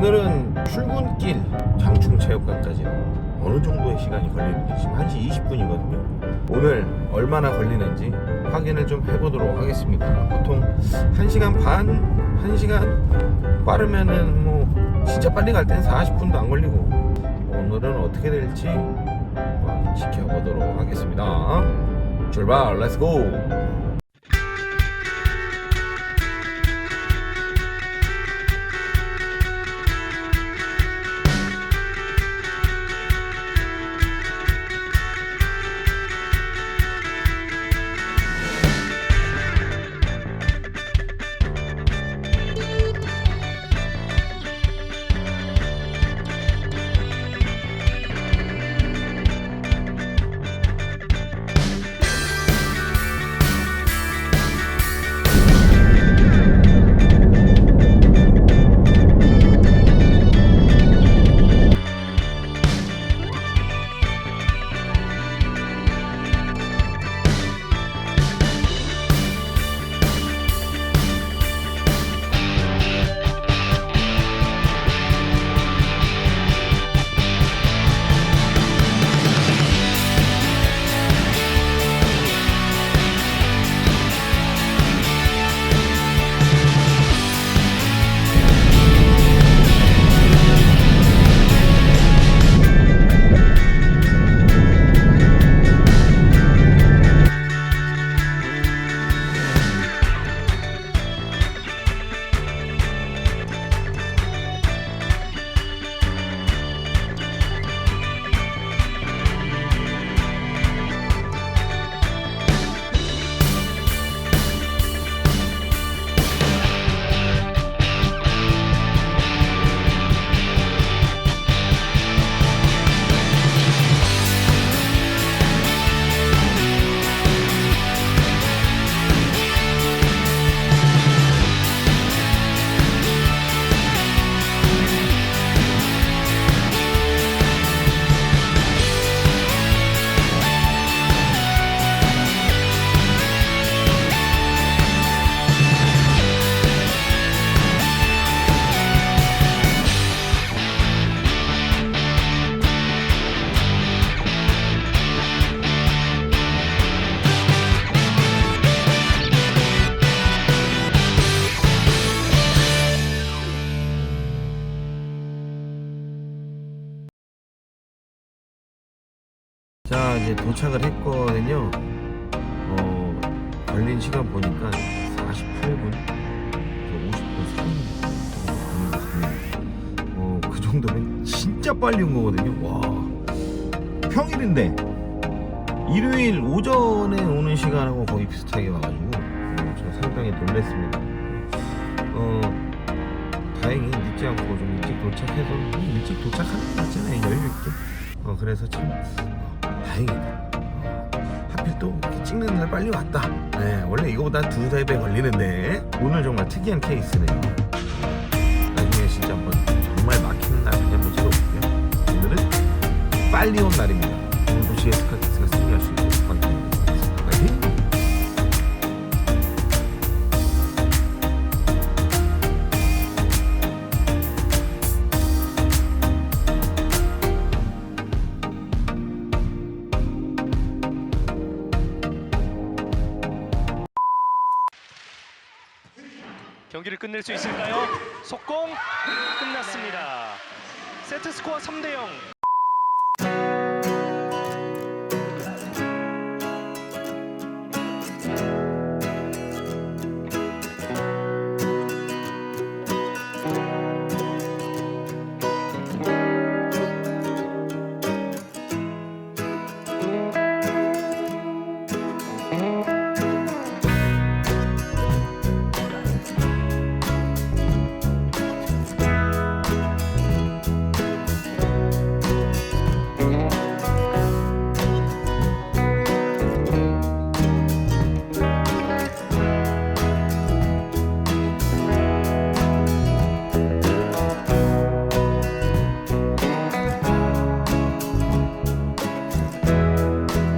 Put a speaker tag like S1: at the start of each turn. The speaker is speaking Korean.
S1: 오늘은 출근길 장충체육관까지 어느 정도의 시간이 걸리는지 지금 1시 20분이거든요. 오늘 얼마나 걸리는지 확인을 좀 해보도록 하겠습니다. 보통 1시간 반, 1시간 빠르면은 뭐 진짜 빨리 갈 땐 40분도 안 걸리고 오늘은 어떻게 될지 지켜보도록 하겠습니다. 출발, 렛츠고! 자 이제 도착을 했거든요. 어 걸린 시간 보니까 48분, 50분 3분 어그 정도면 진짜 빨리 온 거거든요. 와 평일인데 일요일 오전에 오는 시간하고 거의 비슷하게 와가지고 어, 저 상당히 놀랐습니다. 어 다행히 늦지 않고 좀 일찍 도착해서 일찍 도착하는 거 같잖아요 여유 있게. 어 그래서 참 다행이다. 어, 하필 또 이렇게 찍는 날 빨리 왔다. 네, 원래 이거보다 두세 배 걸리는데 오늘 정말 특이한 케이스네요. 나중에 진짜 한번 정말 막히는 날 다시 한번 찍어볼게요. 오늘은 빨리 온 날입니다.
S2: 경기를 끝낼 수 있을까요? 속공 끝났습니다. 세트 스코어 3대 0.